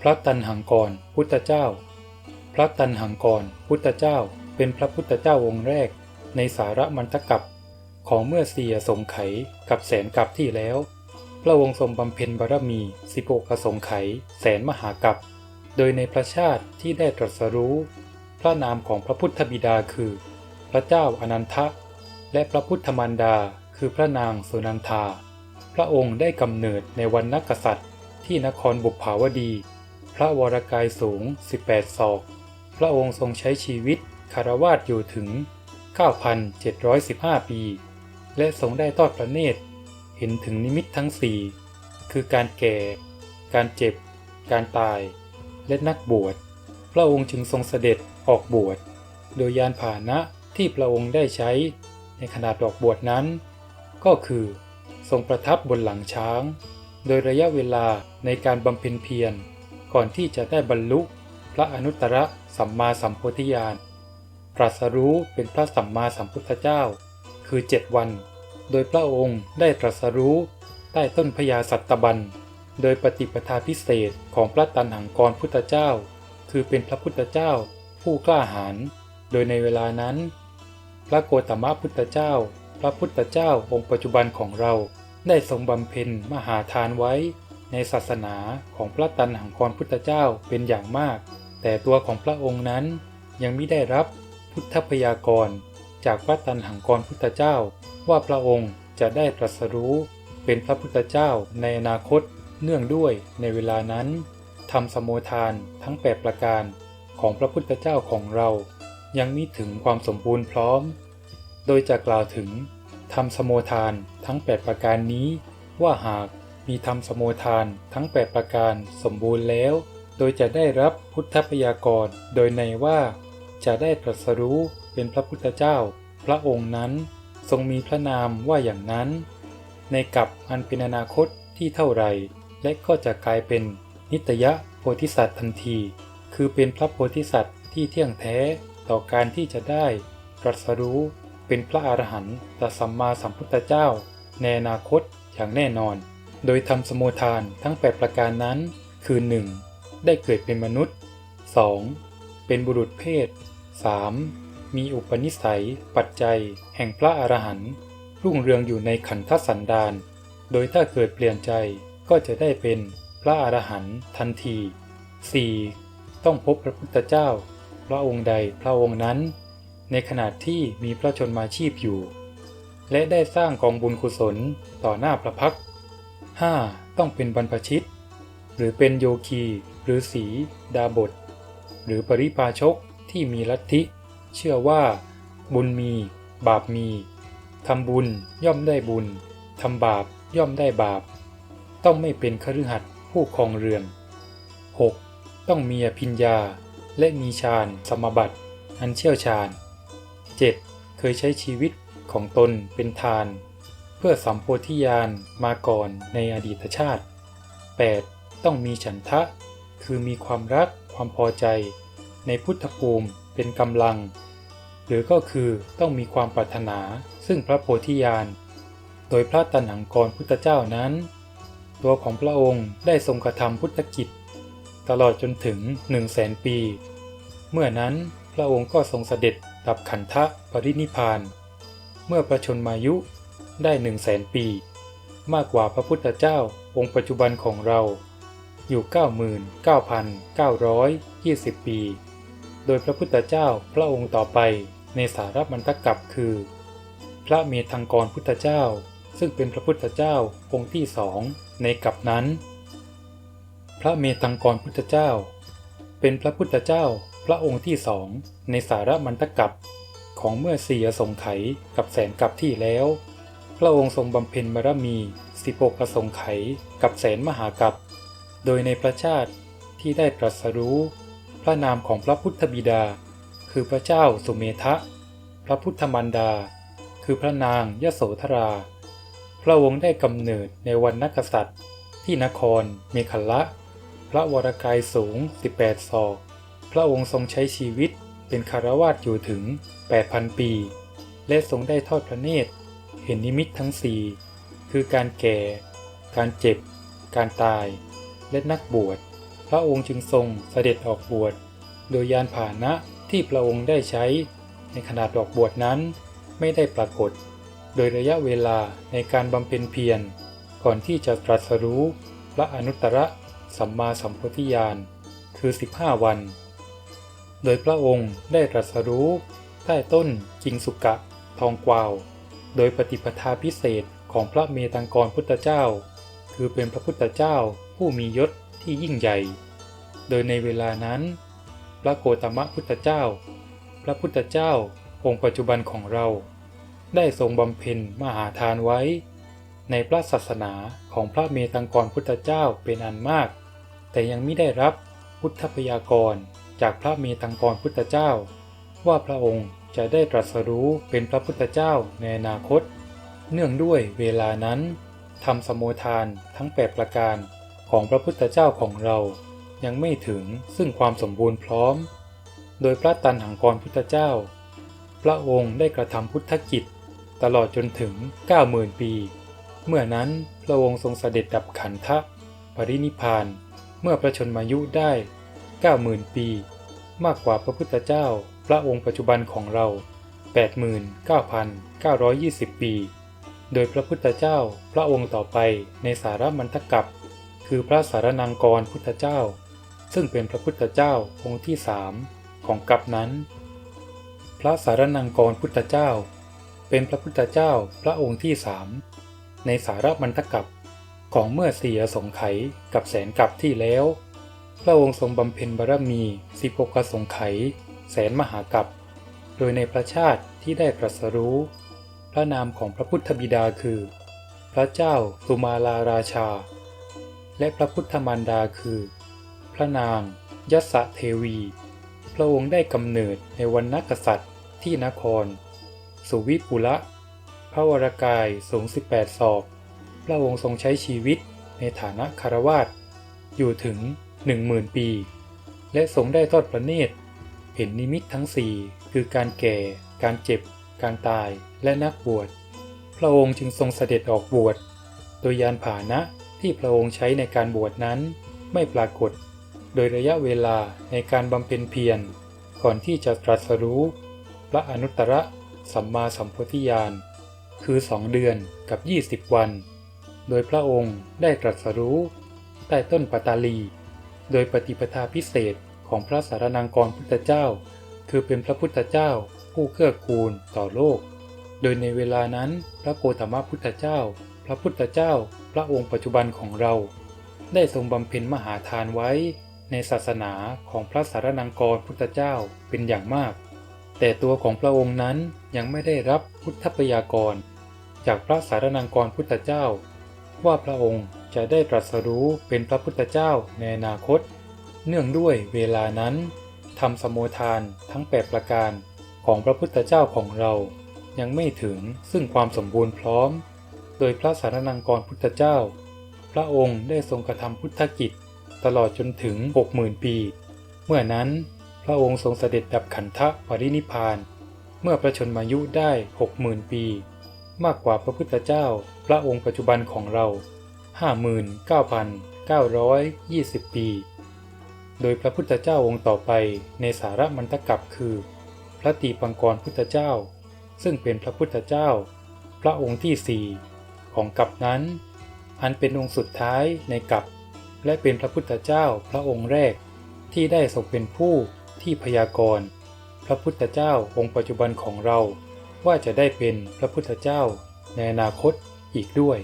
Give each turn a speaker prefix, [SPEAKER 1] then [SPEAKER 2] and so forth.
[SPEAKER 1] พระตันหังกร พุทธเจ้า พระตันหังกร พุทธเจ้า เป็นพระพุทธเจ้าองค์แรก ในสาระมันตกับ ของเมื่อเสียสงไขกับแสนกับที่แล้ว พระองค์ทรงบำเพ็ญบารมีสิบโอกสงไขยแสนมหากับ โดยในพระชาติที่ได้ตรัสรู้ พระนามของพระพุทธบิดาคือ พระเจ้าอนันทะ และพระพุทธมารดาคือพระนางสุนันทา พระองค์ได้กำเนิดในวันนักษัตริย์ที่นครบุพาวดี ระวรกายสูง 18 ศอก พระองค์ทรงใช้ชีวิตคารวาสอยู่ถึง 9,715 ปี และทรงได้ทอดพระเนตร เห็นถึงนิมิตทั้งสี่ คือการแก่ การเจ็บ การตาย และนักบวช พระองค์จึงทรงเสด็จออกบวช โดยยานพาหนะที่พระองค์ได้ใช้ ในขณะออกบวชนั้น ก็คือทรงประทับบนหลังช้าง โดยระยะเวลาในการบำเพ็ญเพียร ก่อนที่จะได้บรรลุพระอนุตตรสัมมาสัมโพธิญาณตรัสรู้เป็นพระสัมมาสัมพุทธเจ้า คือเจ็ดวัน โดยพระองค์ได้ตรัสรู้ใต้ต้นพญาสัตตบัน โดยปฏิปทาพิเศษของพระตันหังกรพุทธเจ้า คือเป็นพระพุทธเจ้า ผู้กล้าหาญโดยในเวลานั้น พระโกตมะพุทธเจ้า พระพุทธเจ้าองค์ปัจจุบันของเราได้ทรงบำเพ็ญมหาทานไว้ ในศาสนาของพระตันหังกรพุทธเจ้าเป็นอย่างมาก แต่ตัวของพระองค์นั้นยังไม่ได้รับพุทธพยากรจากพระตันหังกรพุทธเจ้า ว่าพระองค์จะได้ตรัสรู้เป็นพระพุทธเจ้าในอนาคตเนื่องด้วยในเวลานั้นทำสมโมทานทั้ง 8 ประการของพระพุทธเจ้าของเรา ยังมิถึงความสมบูรณ์พร้อม โดยจะกล่าวถึงทำสมโมทานทั้ง 8 ประการนี้ว่าหาก มีทำสมโมทานทั้ง 8 ประการสมบูรณ์แล้ว โดยจะได้รับพุทธพยากรโดยในว่า จะได้ตรัสรู้เป็นพระพุทธเจ้า พระองค์นั้นทรงมีพระนามว่าอย่างนั้น ในกับอันเป็นอนาคตที่เท่าไร และก็จะกลายเป็นนิตยะโพธิสัตว์ทันที คือเป็นพระโพธิสัตว์ที่เที่ยงแท้ต่อการที่จะได้ตรัสรู้เป็นพระอรหันต์ตสัมมาสัมพุทธเจ้า ในอนาคตอย่างแน่นอน โดยทำสมุทานทั้ง 8 ประการนั้น คือ 1. ได้เกิดเป็นมนุษย์ 2. เป็นบุรุษเพศ 3. มีอุปนิสัย ปัจจัย แห่งพระอรหันต์รุ่งเรืองอยู่ในขันธสันดาน โดยถ้าเกิดเปลี่ยนใจก็จะได้เป็นพระอรหันต์ทันที 4. ต้องพบพระพุทธเจ้า พระองค์ใดพระองค์นั้น ในขณะที่มีพระชนมาชีพอยู่ และได้สร้างกองบุญกุศลต่อหน้าพระพักตร์ 5. ต้องเป็นบรรพชิต หรือเป็นโยคีหรือสีดาบท หรือปริพาชกที่มีลัทธิ เชื่อว่า บุญมี บาปมีทำบุญย่อมได้บุญทำบาปย่อมได้บาป ต้องไม่เป็นคฤหัสถ์ผู้ครองเรือน 6. ต้องมีอภิญญา และมีฌานสมบัติ อันเชี่ยวชาญ 7. เคยใช้ชีวิตของตนเป็นทาน เพื่อสัมโพธิญาณมาก่อนในอดีตชาติ 8. ต้องมีฉันทะ คือมีความรักความพอใจ ในพุทธภูมิเป็นกำลัง หรือก็คือต้องมีความปรารถนาซึ่งพระโพธิญาณ โดยพระตันหังกรพุทธเจ้านั้น ตัวของพระองค์ได้ทรงกระทำพุทธกิจ ตลอดจนถึงหนึ่งแสนปี เมื่อนั้นพระองค์ก็ทรงเสด็จดับขันธะปรินิพาน เมื่อประชนมายุ ได้หนึ่งแสนปี มากกว่าพระพุทธเจ้าองค์ปัจจุบันของเรา อยู่ 99,920 ปี โดยพระพุทธเจ้าพระองค์ต่อไปในสารมันตกับคือ พระเมธังกรพุทธเจ้า ซึ่งเป็นพระพุทธเจ้าองค์ที่สองในกับนั้น พระเมธังกรพุทธเจ้า เป็นพระพุทธเจ้าพระองค์ที่สองในสารมันตกับของเมื่อเสียสงไขกับแสนกับที่แล้ว พระองค์ทรงบำเพ็ญบารมีสิบกประสงค์ไขกับแสนมหากับโดยในพระชาติที่ได้ตรัสรู้ พระนามของพระพุทธบิดา คือพระเจ้าสุเมทะ พระพุทธมันดา คือพระนางยโสธรา พระองค์ได้กำเนิดในวันนักษัตริย์ ที่นครเมขละ พระวรกายสูง 18 ศอก พระองค์ทรงใช้ชีวิตเป็นคารวาสอยู่ถึง 8,000 ปี และทรงได้ทอดพระเนตร เห็นนิมิตทั้งสี่คือการแก่ การเจ็บ การตาย และนักบวช พระองค์จึงทรงเสด็จออกบวช โดยยานพาหนะที่พระองค์ได้ใช้ ในขณะออกบวชนั้นไม่ได้ปรากฏ โดยระยะเวลาในการบำเพ็ญเพียร ก่อนที่จะตรัสรู้พระอนุตตรสัมมาสัมโพธิญาณคือ 15 วัน โดยพระองค์ได้ตรัสรู้ใต้ต้นจิงสุกะทองกวาว โดยปฏิปทาพิเศษของพระเมตังกรพุทธเจ้า คือเป็นพระพุทธเจ้าผู้มียศที่ยิ่งใหญ่ โดยในเวลานั้น พระโกตมะพุทธเจ้า พระพุทธเจ้าองค์ปัจจุบันของเรา ได้ทรงบำเพ็ญมหาทานไว้ ในพระศาสนาของพระเมตังกรพุทธเจ้าเป็นอันมาก แต่ยังไม่ได้รับพุทธพยากรจากพระเมตังกรพุทธเจ้า ว่าพระองค์ จะได้ตรัสรู้เป็นพระพุทธเจ้าในอนาคต เนื่องด้วยเวลานั้นทำสมโมทานทั้งแปดประการของพระพุทธเจ้าของเรายังไม่ถึงซึ่งความสมบูรณ์พร้อม โดยพระตันหังกรพุทธเจ้า พระองค์ได้กระทำพุทธกิจตลอดจนถึง 90,000 ปี เมื่อนั้นพระองค์ทรงเสด็จดับขันธะปรินิพาน เมื่อพระชนมายุได้ 90,000 ปี มากกว่าพระพุทธเจ้าพระองค์ปัจจุบันของเรา 89,920 ปี โดยพระพุทธเจ้าพระองค์ต่อไปในสารมันตกับ คือพระสารนังกรพุทธเจ้า ซึ่งเป็นพระพุทธเจ้าองค์ที่สามของกัปนั้น พระสารนังกรพุทธเจ้า เป็นพระพุทธเจ้าพระองค์ที่สามในสารมันตกับของเมื่อเสียสงไขกับแสนกับที่แล้ว พระองค์ทรงบำเพ็ญบารมีสิบกสงไข แสนมหากับโดยในพระชาติที่ได้ตรัสรู้ พระนามของพระพุทธบิดาคือ พระเจ้าสุมาลาราชา และพระพุทธมารดาคือ พระนางยศเทวี พระองค์ได้กำเนิดในวันนักษัตริย์ที่นคร สุวิปุระพระวรากายสูง 18 ศอก พระองค์ทรงใช้ชีวิตในฐานะคารวาสอยู่ถึง 10,000 ปี และทรงได้ทอดพระเนตร ห็นนิมิตทั้งสี่คือการแก่ การเจ็บ การตาย และนักบวช พระองค์จึงทรงเสด็จออกบวช โดยยานผาหนะที่พระองค์ใช้ในการบวชนั้นไม่ปรากฏ โดยระยะเวลาในการบำเพ็ญเพียร ก่อนที่จะตรัสรู้ พระอนุตตรสัมมาสัมโพธิญาณ คือสองเดือนกับ 20 วัน โดยพระองค์ได้ตรัสรู้ใต้ต้นปตาลี โดยปฏิปทาพิเศษ ของพระสารนังกรพุทธเจ้า คือเป็นพระพุทธเจ้า ผู้เกื้อกูลต่อโลก โดยในเวลานั้นพระโกตมพุทธเจ้า พระพุทธเจ้า พระองค์ปัจจุบันของเรา ได้ทรงบำเพ็ญมหาทานไว้ ในศาสนาของพระสารนังกรพุทธเจ้าเป็นอย่างมาก แต่ตัวของพระองค์นั้นยังไม่ได้รับพุทธปยากร จากพระสารนังกรพุทธเจ้า ว่าพระองค์จะได้ตรัสรู้เป็นพระพุทธเจ้าในอนาคต เนื่องด้วยเวลานั้นทำสมโมทานทั้งแปดประการของพระพุทธเจ้าของเรายังไม่ถึงซึ่งความสมบูรณ์พร้อม โดยพระสารนังกรพุทธเจ้า พระองค์ได้ทรงกระทำพุทธกิจตลอดจนถึงหกหมื่นปี เมื่อนั้นพระองค์ทรงเสด็จดับขันธปรินิพาน เมื่อประชนมายุได้หกหมื่นปี มากกว่าพระพุทธเจ้า พระองค์ปัจจุบันของเรา 59,920 ปี โดยพระพุทธเจ้าองค์ต่อไปในสาระมันตกับคือ พระตีปังกรพุทธเจ้า ซึ่งเป็นพระพุทธเจ้า พระองค์ที่สี่ของกับนั้น อันเป็นองค์สุดท้ายในกับและเป็นพระพุทธเจ้าพระองค์แรกที่ได้ทรงเป็นผู้ที่พยากรณ์พระพุทธเจ้าองค์ปัจจุบันของเรา ว่าจะได้เป็นพระพุทธเจ้าในอนาคตอีกด้วย